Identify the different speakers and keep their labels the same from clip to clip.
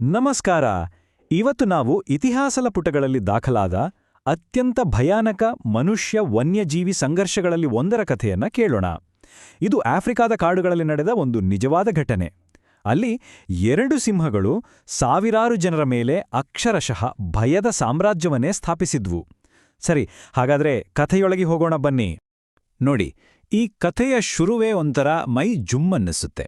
Speaker 1: ನಮಸ್ಕಾರ. ಇವತ್ತು ನಾವು ಇತಿಹಾಸದ ಪುಟಗಳಲ್ಲಿ ದಾಖಲಾದ ಅತ್ಯಂತ ಭಯಾನಕ ಮನುಷ್ಯ ವನ್ಯಜೀವಿ ಸಂಘರ್ಷಗಳಲ್ಲಿ ಒಂದರ ಕಥೆಯನ್ನ ಕೇಳೋಣ. ಇದು ಆಫ್ರಿಕಾದ ಕಾಡುಗಳಲ್ಲಿ ನಡೆದ ಒಂದು ನಿಜವಾದ ಘಟನೆ. ಅಲ್ಲಿ ಎರಡು ಸಿಂಹಗಳು ಸಾವಿರಾರು ಜನರ ಮೇಲೆ ಅಕ್ಷರಶಃ ಭಯದ ಸಾಮ್ರಾಜ್ಯವನ್ನೇ ಸ್ಥಾಪಿಸಿದ್ವು. ಸರಿ, ಹಾಗಾದ್ರೆ ಕಥೆಯೊಳಗೆ ಹೋಗೋಣ ಬನ್ನಿ. ನೋಡಿ, ಈ ಕಥೆಯ ಶುರುವೇ ಒಂಥರ ಮೈ ಜುಮ್ಮನ್ನಿಸುತ್ತೆ.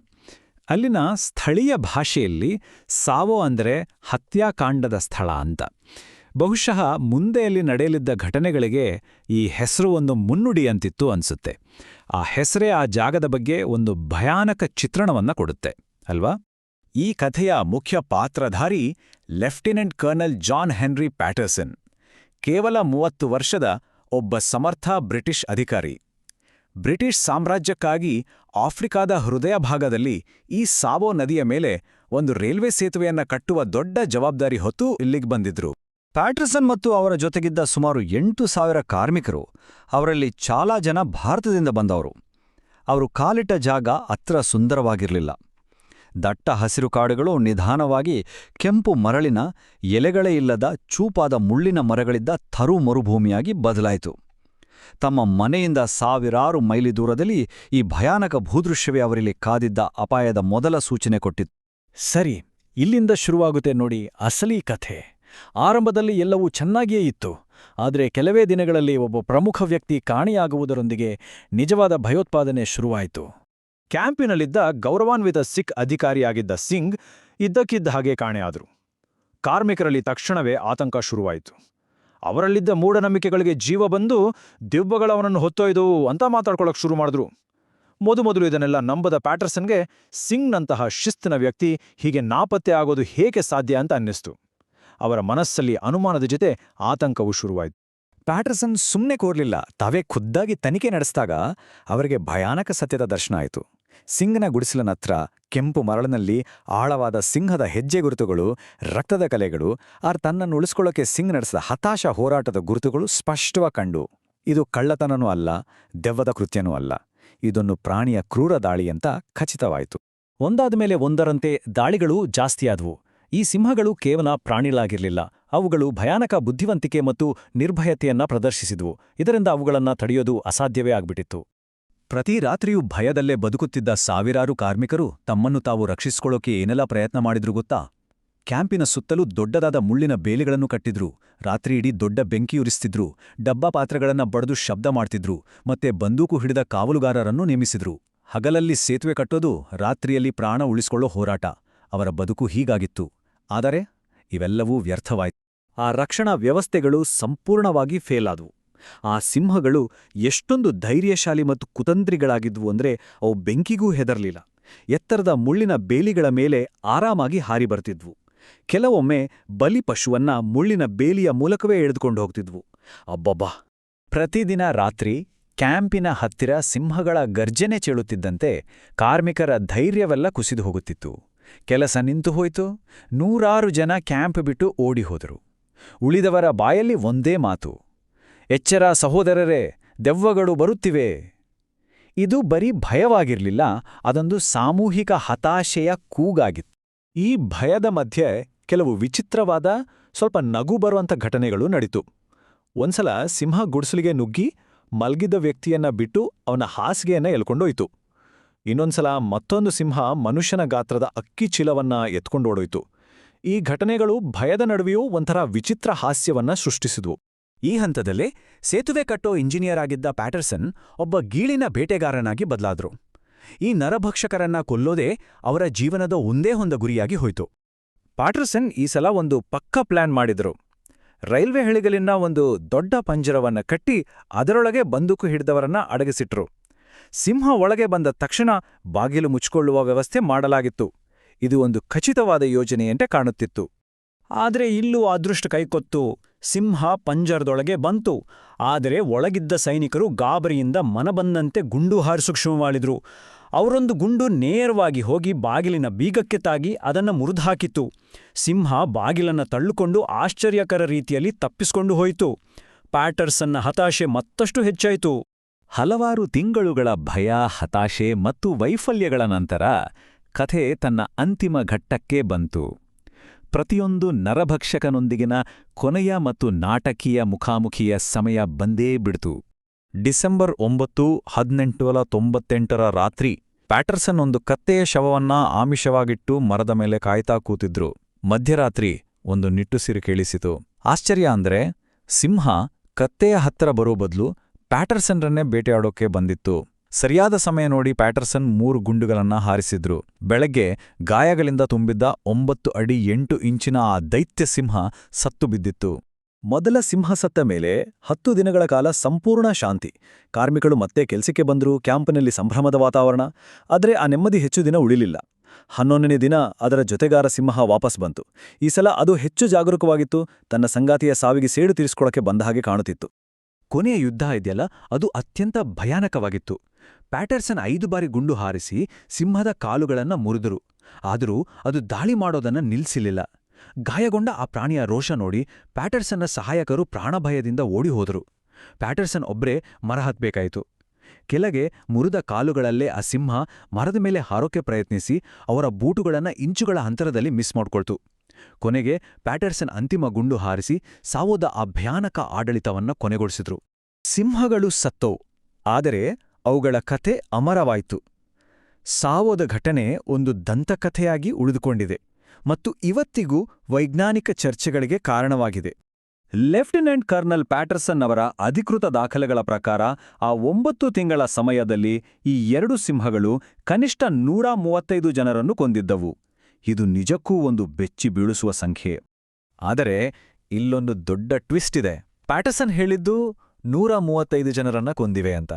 Speaker 1: ಅಲ್ಲಿನ ಸ್ಥಳೀಯ ಭಾಷೆಯಲ್ಲಿ ಸಾವೋ ಅಂದರೆ ಹತ್ಯಾಕಾಂಡದ ಸ್ಥಳ ಅಂತ. ಬಹುಶಃ ಮುಂದೆಯಲ್ಲಿ ನಡೆಯಲಿದ್ದ ಘಟನೆಗಳಿಗೆ ಈ ಹೆಸರು ಒಂದು ಮುನ್ನುಡಿ ಅಂತಿತ್ತು ಅನ್ಸುತ್ತೆ. ಆ ಹೆಸರೇ ಆ ಜಾಗದ ಬಗ್ಗೆ ಒಂದು ಭಯಾನಕ ಚಿತ್ರಣವನ್ನ ಕೊಡುತ್ತೆ, ಅಲ್ವಾ? ಈ ಕಥೆಯ ಮುಖ್ಯ ಪಾತ್ರಧಾರಿ lieutenant colonel John Henry Patterson. ಕೇವಲ ಮೂವತ್ತು ವರ್ಷದ ಒಬ್ಬ ಸಮರ್ಥ ಬ್ರಿಟಿಷ್ ಅಧಿಕಾರಿ. ಬ್ರಿಟಿಷ್ ಸಾಮ್ರಾಜ್ಯಕ್ಕಾಗಿ ಆಫ್ರಿಕಾದ ಹೃದಯ ಭಾಗದಲ್ಲಿ ಈ ಸಾವೋ ನದಿಯ ಮೇಲೆ ಒಂದು ರೈಲ್ವೆ ಸೇತುವೆಯನ್ನ ಕಟ್ಟುವ ದೊಡ್ಡ ಜವಾಬ್ದಾರಿ ಹೊತ್ತು ಇಲ್ಲಿಗೆ ಬಂದಿದ್ರು.
Speaker 2: ಪ್ಯಾಟ್ರಸನ್ ಮತ್ತು ಅವರ ಜೊತೆಗಿದ್ದ ಸುಮಾರು ಎಂಟು ಸಾವಿರ ಕಾರ್ಮಿಕರು ಅವರಲ್ಲಿ ಚಾಲಾ ಜನ ಭಾರತದಿಂದ ಬಂದವರು. ಅವರು ಕಾಲಿಟ್ಟ ಜಾಗ ಅತ್ರ ಸುಂದರವಾಗಿರಲಿಲ್ಲ. ದಟ್ಟ ಹಸಿರು ಕಾಡುಗಳು ನಿಧಾನವಾಗಿ ಕೆಂಪು ಮರಳಿನ ಎಲೆಗಳೇ ಇಲ್ಲದ ಚೂಪಾದ ಮುಳ್ಳಿನ ಮರಗಳಿದ್ದ ಥರು ಮರುಭೂಮಿಯಾಗಿ ಬದಲಾಯಿತು. ತಮ್ಮ ಮನೆಯಿಂದ ಸಾವಿರಾರು ಮೈಲಿ ದೂರದಲ್ಲಿ ಈ ಭಯಾನಕ ಭೂದೃಶ್ಯವೇ ಅವರಲ್ಲಿ ಕಾದಿದ್ದ ಅಪಾಯದ ಮೊದಲ ಸೂಚನೆ ಕೊಟ್ಟಿತ್ತು.
Speaker 1: ಸರಿ, ಇಲ್ಲಿಂದ ಶುರುವಾಗುತ್ತೆ ನೋಡಿ ಅಸಲಿ ಕಥೆ. ಆರಂಭದಲ್ಲಿ ಎಲ್ಲವೂ ಚೆನ್ನಾಗಿಯೇ ಇತ್ತು, ಆದರೆ ಕೆಲವೇ ದಿನಗಳಲ್ಲಿ ಒಬ್ಬ ಪ್ರಮುಖ ವ್ಯಕ್ತಿ ಕಾಣೆಯಾಗುವುದರೊಂದಿಗೆ ನಿಜವಾದ ಭಯೋತ್ಪಾದನೆ ಶುರುವಾಯಿತು. ಕ್ಯಾಂಪಿನಲ್ಲಿದ್ದ ಗೌರವಾನ್ವಿತ ಸಿಖ್ ಅಧಿಕಾರಿಯಾಗಿದ್ದ ಸಿಂಗ್ ಇದ್ದಕ್ಕಿದ್ದ ಹಾಗೆ ಕಾಣೆಯಾದರು. ಕಾರ್ಮಿಕರಲ್ಲಿ ತಕ್ಷಣವೇ ಆತಂಕ ಶುರುವಾಯಿತು. ಅವರಲ್ಲಿದ್ದ ಮೂಢನಂಬಿಕೆಗಳಿಗೆ ಜೀವ ಬಂದು ದಿವ್ಯಗಳವನನ್ನು ಹೊತ್ತೊಯ್ದು ಅಂತ ಮಾತಾಡ್ಕೊಳ್ಳೋಕೆ ಶುರು ಮಾಡಿದ್ರು. ಮೊದಮೊದಲು ಇದನ್ನೆಲ್ಲ ನಂಬದ ಪ್ಯಾಟರ್ಸನ್ಗೆ ಸಿಂಗ್ನಂತಹ ಶಿಸ್ತಿನ ವ್ಯಕ್ತಿ ಹೀಗೆ ನಾಪತ್ತೆ ಆಗೋದು ಹೇಗೆ ಸಾಧ್ಯ ಅಂತ ಅನ್ನಿಸ್ತು. ಅವರ ಮನಸ್ಸಲ್ಲಿ ಅನುಮಾನದ ಜೊತೆ ಆತಂಕವೂ ಶುರುವಾಯಿತು. ಪ್ಯಾಟರ್ಸನ್ ಸುಮ್ಮನೆ ಕೋರ್ಲಿಲ್ಲ, ತಾವೇ ಖುದ್ದಾಗಿ ತನಿಖೆ ನಡೆಸಿದಾಗ ಅವರಿಗೆ ಭಯಾನಕ ಸತ್ಯದ ದರ್ಶನ ಆಯಿತು. ಸಿಂಗ್ನ ಗುಡಿಸಲನ ಹತ್ರ ಕೆಂಪು ಮರಳಿನಲ್ಲಿ ಆಳವಾದ ಸಿಂಹದ ಹೆಜ್ಜೆ ಗುರುತುಗಳು, ರಕ್ತದ ಕಲೆಗಳು, ಆರ್ ತನ್ನನ್ನು ಉಳಿಸ್ಕೊಳ್ಳೋಕೆ ಸಿಂಗ್ ನಡೆಸಿದ ಹತಾಶ ಹೋರಾಟದ ಗುರುತುಗಳು ಸ್ಪಷ್ಟವಾಗಿ ಕಂಡು. ಇದು ಕಳ್ಳತನನೂ ಅಲ್ಲ, ದೆವ್ವದ ಕೃತ್ಯನೂ ಅಲ್ಲ. ಇದೊಂದು ಪ್ರಾಣಿಯ ಕ್ರೂರ ದಾಳಿ ಅಂತ ಖಚಿತವಾಯಿತು. ಒಂದಾದ ಮೇಲೆ ಒಂದರಂತೆ ದಾಳಿಗಳು ಜಾಸ್ತಿಯಾದವು. ಈ ಸಿಂಹಗಳು ಕೇವಲ ಪ್ರಾಣಿಗಳಾಗಿರಲಿಲ್ಲ, ಅವುಗಳು ಭಯಾನಕ ಬುದ್ಧಿವಂತಿಕೆ ಮತ್ತು ನಿರ್ಭಯತೆಯನ್ನ ಪ್ರದರ್ಶಿಸಿದವು. ಇದರಿಂದ ಅವುಗಳನ್ನ ತಡೆಯೋದು ಅಸಾಧ್ಯವೇ ಆಗ್ಬಿಟ್ಟಿತ್ತು. ಪ್ರತಿ ರಾತ್ರಿಯೂ ಭಯದಲ್ಲೇ ಬದುಕುತ್ತಿದ್ದ ಸಾವಿರಾರು ಕಾರ್ಮಿಕರು ತಮ್ಮನ್ನು ತಾವು ರಕ್ಷಿಸಿಕೊಳ್ಳೋಕೆ ಏನೆಲ್ಲ ಪ್ರಯತ್ನ ಮಾಡಿದ್ರು ಗೊತ್ತಾ? ಕ್ಯಾಂಪಿನ ಸುತ್ತಲೂ ದೊಡ್ಡದಾದ ಮುಳ್ಳಿನ ಬೇಲಿಗಳನ್ನು ಕಟ್ಟಿದ್ರು ರಾತ್ರಿಯಿಡೀ ದೊಡ್ಡ ಬೆಂಕಿಯುರಿಸ್ತಿದ್ರು, ಡಬ್ಬ ಪಾತ್ರೆಗಳನ್ನ ಬಡದು ಶಬ್ದ ಮಾಡ್ತಿದ್ರು, ಮತ್ತೆ ಬಂದೂಕು ಹಿಡಿದ ಕಾವಲುಗಾರರನ್ನು ನೇಮಿಸಿದ್ರು. ಹಗಲಲ್ಲಿ ಸೇತುವೆ ಕಟ್ಟೋದು ರಾತ್ರಿಯಲ್ಲಿ ಪ್ರಾಣ ಉಳಿಸಿಕೊಳ್ಳೋ ಹೋರಾಟ, ಅವರ ಬದುಕು ಹೀಗಾಗಿತ್ತು. ಆದರೆ ಇವೆಲ್ಲವೂ ವ್ಯರ್ಥವಾಯಿತು. ಆ ರಕ್ಷಣಾ ವ್ಯವಸ್ಥೆಗಳು ಸಂಪೂರ್ಣವಾಗಿ ಫೇಲಾದವು. ಆ ಸಿಂಹಗಳು ಎಷ್ಟೊಂದು ಧೈರ್ಯಶಾಲಿ ಮತ್ತು ಕುತಂತ್ರಿಗಳಾಗಿದ್ವು ಅಂದ್ರೆ ಅವು ಬೆಂಕಿಗೂ ಹೆದರ್ಲಿಲ್ಲ. ಎತ್ತರದ ಮುಳ್ಳಿನ ಬೇಲಿಗಳ ಮೇಲೆ ಆರಾಮಾಗಿ ಹಾರಿ ಬರ್ತಿದ್ವು. ಕೆಲವೊಮ್ಮೆ ಬಲಿ ಪಶುವನ್ನ ಮುಳ್ಳಿನ ಬೇಲಿಯ ಮೂಲಕವೇ ಎಳೆದುಕೊಂಡು ಹೋಗ್ತಿದ್ವು. ಅಬ್ಬಬ್ಬಾ! ಪ್ರತಿದಿನ ರಾತ್ರಿ ಕ್ಯಾಂಪಿನ ಹತ್ತಿರ ಸಿಂಹಗಳ ಗರ್ಜನೆ ಚೇಳುತ್ತಿದ್ದಂತೆ ಕಾರ್ಮಿಕರ ಧೈರ್ಯವೆಲ್ಲ ಕುಸಿದು ಹೋಗುತ್ತಿತ್ತು. ಕೆಲಸ ನಿಂತು ಹೋಯಿತು. ನೂರಾರು ಜನ ಕ್ಯಾಂಪ್ ಬಿಟ್ಟು ಓಡಿಹೋದರು ಉಳಿದವರ ಬಾಯಲ್ಲಿ ಒಂದೇ ಮಾತು. ಎಚ್ಚರ ಸಹೋದರರೇ, ದೆವ್ವಗಳು ಬರುತ್ತಿವೆ. ಇದು ಬರೀ ಭಯವಾಗಿರಲಿಲ್ಲ, ಅದೊಂದು ಸಾಮೂಹಿಕ ಹತಾಶೆಯ ಕೂಗಾಗಿತ್ತು. ಈ ಭಯದ ಮಧ್ಯೆ ಕೆಲವು ವಿಚಿತ್ರವಾದ, ಸ್ವಲ್ಪ ನಗು ಬರುವಂಥ ಘಟನೆಗಳು ನಡೀತು. ಒಂದ್ಸಲ ಸಿಂಹ ಗುಡಿಸಲಿಗೆ ನುಗ್ಗಿ ಮಲ್ಗಿದ್ದ ವ್ಯಕ್ತಿಯನ್ನ ಬಿಟ್ಟು ಅವನ ಹಾಸಿಗೆಯನ್ನ ಎಲ್ಕೊಂಡೋಯ್ತು ಇನ್ನೊಂದ್ಸಲ ಮತ್ತೊಂದು ಸಿಂಹ ಮನುಷ್ಯನ ಗಾತ್ರದ ಅಕ್ಕಿ ಚೀಲವನ್ನ ಎತ್ಕೊಂಡೋಡೋಯ್ತು. ಈ ಘಟನೆಗಳು ಭಯದ ನಡುವೆಯೂ ಒಂಥರ ವಿಚಿತ್ರ ಹಾಸ್ಯವನ್ನ ಸೃಷ್ಟಿಸಿದ್ವು. ಈ ಹಂತದಲ್ಲೇ ಸೇತುವೆ ಕಟ್ಟೋ ಇಂಜಿನಿಯರ್ ಆಗಿದ್ದ ಪ್ಯಾಟರ್ಸನ್ ಒಬ್ಬ ಗೀಳಿನ ಬೇಟೆಗಾರನಾಗಿ ಬದಲಾದ್ರು. ಈ ನರಭಕ್ಷಕರನ್ನ ಕೊಲ್ಲೋದೇ ಅವರ ಜೀವನದ ಒಂದೇ ಹೊಂದ ಗುರಿಯಾಗಿ ಹೋಯಿತು. ಪ್ಯಾಟರ್ಸನ್ ಈ ಸಲ ಒಂದು ಪಕ್ಕ ಪ್ಲಾನ್ ಮಾಡಿದರು. ರೈಲ್ವೆ ಹಳಿಗಲಿನ ಒಂದು ದೊಡ್ಡ ಪಂಜರವನ್ನ ಕಟ್ಟಿ ಅದರೊಳಗೆ ಬಂದೂಕು ಹಿಡಿದವರನ್ನ ಅಡಗಿಸಿಟ್ರು. ಸಿಂಹ ಒಳಗೆ ಬಂದ ತಕ್ಷಣ ಬಾಗಿಲು ಮುಚ್ಚಿಕೊಳ್ಳುವ ವ್ಯವಸ್ಥೆ ಮಾಡಲಾಗಿತ್ತು. ಇದು ಒಂದು ಖಚಿತವಾದ ಯೋಜನೆಯಂತೆ ಕಾಣುತ್ತಿತ್ತು. ಆದರೆ ಇಲ್ಲೂ ಅದೃಷ್ಟ ಕೈಕೊತ್ತು. ಸಿಂಹ ಪಂಜರದೊಳಗೆ ಬಂತು. ಆದರೆ ಒಳಗಿದ್ದ ಸೈನಿಕರು ಗಾಬರಿಯಿಂದ ಮನಬಂದಂತೆ ಗುಂಡು ಹಾರಿಸು ಶುರು ಅವರೊಂದು ಗುಂಡು ನೇರವಾಗಿ ಹೋಗಿ ಬಾಗಿಲಿನ ಬೀಗಕ್ಕೆ ತಾಗಿ ಅದನ್ನು ಮುರಿದುಹಾಕಿತ್ತು. ಸಿಂಹ ಬಾಗಿಲನ್ನು ತಳ್ಳುಕೊಂಡು ಆಶ್ಚರ್ಯಕರ ರೀತಿಯಲ್ಲಿ ತಪ್ಪಿಸಿಕೊಂಡು ಹೋಯಿತು. ಪ್ಯಾಟರ್ಸನ್ನ ಹತಾಶೆ ಮತ್ತಷ್ಟು ಹೆಚ್ಚಾಯಿತು. ಹಲವಾರು ತಿಂಗಳುಗಳ ಭಯ, ಹತಾಶೆ ಮತ್ತು ವೈಫಲ್ಯಗಳ ನಂತರ ಕಥೆ ತನ್ನ ಅಂತಿಮ ಘಟ್ಟಕ್ಕೆ ಬಂತು.
Speaker 3: ಪ್ರತಿಯೊಂದು ನರಭಕ್ಷಕನೊಂದಿಗಿನ ಕೊನೆಯ ಮತ್ತು ನಾಟಕೀಯ ಮುಖಾಮುಖಿಯ ಸಮಯ ಬಂದೇ ಬಿಡ್ತು. ಡಿಸೆಂಬರ್ ಒಂಬತ್ತು ಹದಿನೆಂಟುವಲ ತೊಂಬತ್ತೆಂಟರ ರಾತ್ರಿ ಪ್ಯಾಟರ್ಸನ್ ಒಂದು ಕತ್ತೆಯ ಶವವನ್ನ ಆಮಿಷವಾಗಿಟ್ಟು ಮರದ ಮೇಲೆ ಕಾಯ್ತಾ ಕೂತಿದ್ರು. ಮಧ್ಯರಾತ್ರಿ ಒಂದು ನಿಟ್ಟುಸಿರು ಕೇಳಿಸಿತು. ಆಶ್ಚರ್ಯ ಅಂದ್ರೆ ಸಿಂಹ ಕತ್ತೆಯ ಹತ್ತಿರ ಬರೋ ಬದಲು ಪ್ಯಾಟರ್ಸನ್ರನ್ನೇ ಬೇಟೆಯಾಡೋಕೆ ಬಂದಿತ್ತು. ಸರಿಯಾದ ಸಮಯ ನೋಡಿ ಪ್ಯಾಟರ್ಸನ್ ಮೂರು ಗುಂಡುಗಳನ್ನ ಹಾರಿಸಿದ್ರು. ಬೆಳಗ್ಗೆ ಗಾಯಗಳಿಂದ ತುಂಬಿದ್ದ ಒಂಬತ್ತು ಅಡಿ ಎಂಟು ಇಂಚಿನ ಆ ದೈತ್ಯ ಸಿಂಹ ಸತ್ತು ಬಿದ್ದಿತ್ತು.
Speaker 1: ಮೊದಲ ಸಿಂಹ ಸತ್ತ ಮೇಲೆ ಹತ್ತು ದಿನಗಳ ಕಾಲ ಸಂಪೂರ್ಣ ಶಾಂತಿ. ಕಾರ್ಮಿಕರು ಮತ್ತೆ ಕೆಲಸಕ್ಕೆ ಬಂದರು, ಕ್ಯಾಂಪ್ನಲ್ಲಿ ಸಂಭ್ರಮದ ವಾತಾವರಣ. ಆದರೆ ಆ ನೆಮ್ಮದಿ ಹೆಚ್ಚು ದಿನ ಉಳಿಲಿಲ್ಲ. ಹನ್ನೊಂದನೇ ದಿನ ಅದರ ಜೊತೆಗಾರ ಸಿಂಹ ವಾಪಸ್ ಬಂತು. ಈ ಸಲ ಅದು ಹೆಚ್ಚು ಜಾಗರೂಕವಾಗಿತ್ತು. ತನ್ನ ಸಂಗಾತಿಯ ಸಾವಿಗೆ ಸೇಡು ತೀರಿಸಿಕೊಳ್ಳಕ್ಕೆ ಬಂದ ಹಾಗೆ ಕಾಣುತ್ತಿತ್ತು.
Speaker 3: ಕೊನೆಯ ಯುದ್ಧ ಇದೆಯಲ್ಲ, ಅದು ಅತ್ಯಂತ ಭಯಾನಕವಾಗಿತ್ತು. ಪ್ಯಾಟರ್ಸನ್ ಐದು ಬಾರಿ ಗುಂಡು ಹಾರಿಸಿ ಸಿಂಹದ ಕಾಲುಗಳನ್ನ ಮುರಿದರು. ಆದರೂ ಅದು ದಾಳಿ ಮಾಡೋದನ್ನ ನಿಲ್ಲಿಸಲಿಲ್ಲ ಗಾಯಗೊಂಡ ಆ ಪ್ರಾಣಿಯ ರೋಷ ನೋಡಿ ಪ್ಯಾಟರ್ಸನ್ನ ಸಹಾಯಕರು ಪ್ರಾಣಭಯದಿಂದ ಓಡಿ ಹೋದರು ಪ್ಯಾಟರ್ಸನ್ ಒಬ್ರೇ ಮರ ಹತ್ಬೇಕಾಯಿತು. ಕೆಳಗೆ ಮುರಿದ ಕಾಲುಗಳಲ್ಲೇ ಆ ಸಿಂಹ ಮರದ ಮೇಲೆ ಹಾರೋಕೆ ಪ್ರಯತ್ನಿಸಿ ಅವರ ಬೂಟುಗಳನ್ನ ಇಂಚುಗಳ ಅಂತರದಲ್ಲಿ ಮಿಸ್ ಮಾಡ್ಕೊಳ್ತು. ಕೊನೆಗೆ ಪ್ಯಾಟರ್ಸನ್ ಅಂತಿಮ ಗುಂಡು ಹಾರಿಸಿ ಸಾವೋದ ಆ ಭಯಾನಕ ಆಡಳಿತವನ್ನ ಕೊನೆಗೊಳಿಸಿದ್ರು. ಸಿಂಹಗಳು ಸತ್ತೋ ಆದರೆ ಅವುಗಳ ಕಥೆ ಅಮರವಾಯಿತು. ಸಾವೋದ ಘಟನೆ ಒಂದು ದಂತಕಥೆಯಾಗಿ ಉಳಿದುಕೊಂಡಿದೆ ಮತ್ತು ಇವತ್ತಿಗೂ ವೈಜ್ಞಾನಿಕ ಚರ್ಚೆಗಳಿಗೆ ಕಾರಣವಾಗಿದೆ.
Speaker 1: ಲೆಫ್ಟಿನೆಂಟ್ ಕರ್ನಲ್ ಪ್ಯಾಟರ್ಸನ್ ಅವರ ಅಧಿಕೃತ ದಾಖಲೆಗಳ ಪ್ರಕಾರ, ಆ ಒಂಬತ್ತು ತಿಂಗಳ ಸಮಯದಲ್ಲಿ ಈ ಎರಡು ಸಿಂಹಗಳು ಕನಿಷ್ಠ ನೂರ ಮೂವತ್ತೈದು ಜನರನ್ನು ಕೊಂದಿದ್ದವು. ಇದು ನಿಜಕ್ಕೂ ಒಂದು ಬೆಚ್ಚಿ ಬೀಳಿಸುವ ಸಂಖ್ಯೆ.
Speaker 3: ಆದರೆ, ಇಲ್ಲೊಂದು ದೊಡ್ಡ ಟ್ವಿಸ್ಟ್ ಇದೆ. ಪ್ಯಾಟರ್ಸನ್ ಹೇಳಿದ್ದು ನೂರ ಮೂವತ್ತೈದು ಜನರನ್ನ ಕೊಂದಿವೆ ಅಂತ.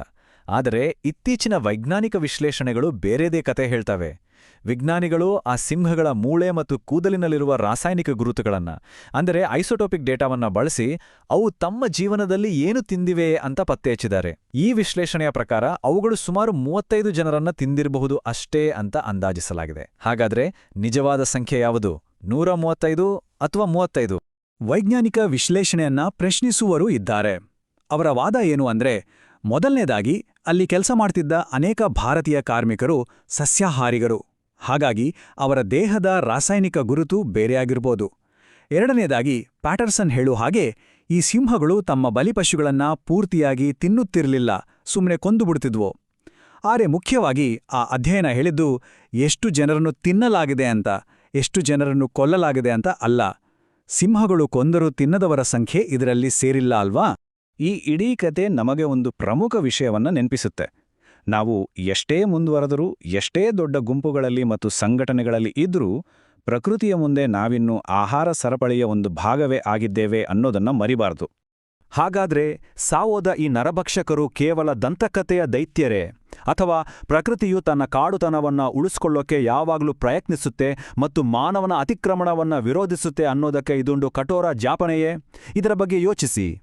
Speaker 3: ಆದರೆ ಇತ್ತೀಚಿನ ವೈಜ್ಞಾನಿಕ ವಿಶ್ಲೇಷಣೆಗಳು ಬೇರೆದೇ ಕತೆ ಹೇಳ್ತವೆ. ವಿಜ್ಞಾನಿಗಳು ಆ ಸಿಂಹಗಳ ಮೂಳೆ ಮತ್ತು ಕೂದಲಿನಲ್ಲಿರುವ ರಾಸಾಯನಿಕ ಗುರುತುಗಳನ್ನ, ಅಂದರೆ ಐಸೋಟೋಪಿಕ್ ಡೇಟಾವನ್ನ ಬಳಸಿ ಅವು ತಮ್ಮ ಜೀವನದಲ್ಲಿ ಏನು ತಿಂದಿವೆ ಅಂತ ಪತ್ತೆ ಹಚ್ಚಿದ್ದಾರೆ. ಈ ವಿಶ್ಲೇಷಣೆಯ ಪ್ರಕಾರ ಅವುಗಳು ಸುಮಾರು ಮೂವತ್ತೈದು ಜನರನ್ನ ತಿಂದಿರಬಹುದು ಅಷ್ಟೇ ಅಂತ ಅಂದಾಜಿಸಲಾಗಿದೆ. ಹಾಗಾದ್ರೆ ನಿಜವಾದ ಸಂಖ್ಯೆ ಯಾವುದು? ನೂರ ಮೂವತ್ತೈದು ಅಥವಾ ಮೂವತ್ತೈದು?
Speaker 1: ವೈಜ್ಞಾನಿಕ ವಿಶ್ಲೇಷಣೆಯನ್ನ ಪ್ರಶ್ನಿಸುವರೂ ಇದ್ದಾರೆ. ಅವರ ವಾದ ಏನು ಅಂದ್ರೆ, ಮೊದಲನೇದಾಗಿ ಅಲ್ಲಿ ಕೆಲಸ ಮಾಡ್ತಿದ್ದ ಅನೇಕ ಭಾರತೀಯ ಕಾರ್ಮಿಕರು, ಸಸ್ಯಾಹಾರಿಗರು. ಹಾಗಾಗಿ ಅವರ ದೇಹದ ರಾಸಾಯನಿಕ ಗುರುತು ಬೇರೆಯಾಗಿರ್ಬೋದು. ಎರಡನೇದಾಗಿ ಪ್ಯಾಟರ್ಸನ್ ಹೇಳುವ ಹಾಗೆ ಈ ಸಿಂಹಗಳು ತಮ್ಮ ಬಲಿಪಶುಗಳನ್ನ ಪೂರ್ತಿಯಾಗಿ ತಿನ್ನುತ್ತಿರಲಿಲ್ಲ ಸುಮ್ಮನೆ ಕೊಂದುಬಿಡ್ತಿದ್ವು. ಆದರೆ ಮುಖ್ಯವಾಗಿ ಆ ಅಧ್ಯಯನ ಹೇಳಿದ್ದು, ಎಷ್ಟು ಜನರನ್ನು ತಿನ್ನಲಾಗಿದೆ ಅಂತ, ಎಷ್ಟು ಜನರನ್ನು ಕೊಲ್ಲಲಾಗಿದೆ ಅಂತ ಅಲ್ಲ. ಸಿಂಹಗಳು ಕೊಂದರು ತಿನ್ನದವರ ಸಂಖ್ಯೆ ಇದರಲ್ಲಿ ಸೇರಿಲ್ಲ ಅಲ್ವಾ? ಈ ಇಡೀ ಕತೆ ನಮಗೆ ಒಂದು ಪ್ರಮುಖ ವಿಷಯವನ್ನ ನೆನಪಿಸುತ್ತೆ. ನಾವು ಎಷ್ಟೇ ಮುಂದುವರೆದರೂ, ಎಷ್ಟೇ ದೊಡ್ಡ ಗುಂಪುಗಳಲ್ಲಿ ಮತ್ತು ಸಂಘಟನೆಗಳಲ್ಲಿ ಇದ್ದರೂ ಪ್ರಕೃತಿಯ ಮುಂದೆ ನಾವಿನ್ನೂ ಆಹಾರ ಸರಪಳಿಯ ಒಂದು ಭಾಗವೇ ಆಗಿದ್ದೇವೆ ಅನ್ನೋದನ್ನ ಮರಿಬಾರದು.
Speaker 3: ಹಾಗಾದ್ರೆ ಸಾವೋದ ಈ ನರಭಕ್ಷಕರು ಕೇವಲ ದಂತಕತೆಯ ದೈತ್ಯರೇ? ಅಥವಾ ಪ್ರಕೃತಿಯು ತನ್ನ ಕಾಡುತನವನ್ನ ಉಳಿಸ್ಕೊಳ್ಳೋಕೆ ಯಾವಾಗಲೂ ಪ್ರಯತ್ನಿಸುತ್ತೆ ಮತ್ತು ಮಾನವನ ಅತಿಕ್ರಮಣವನ್ನ ವಿರೋಧಿಸುತ್ತೆ ಅನ್ನೋದಕ್ಕೆ ಇದೊಂದು ಕಠೋರ ಜಾಪನೆಯೇ? ಇದರ ಬಗ್ಗೆ ಯೋಚಿಸಿ.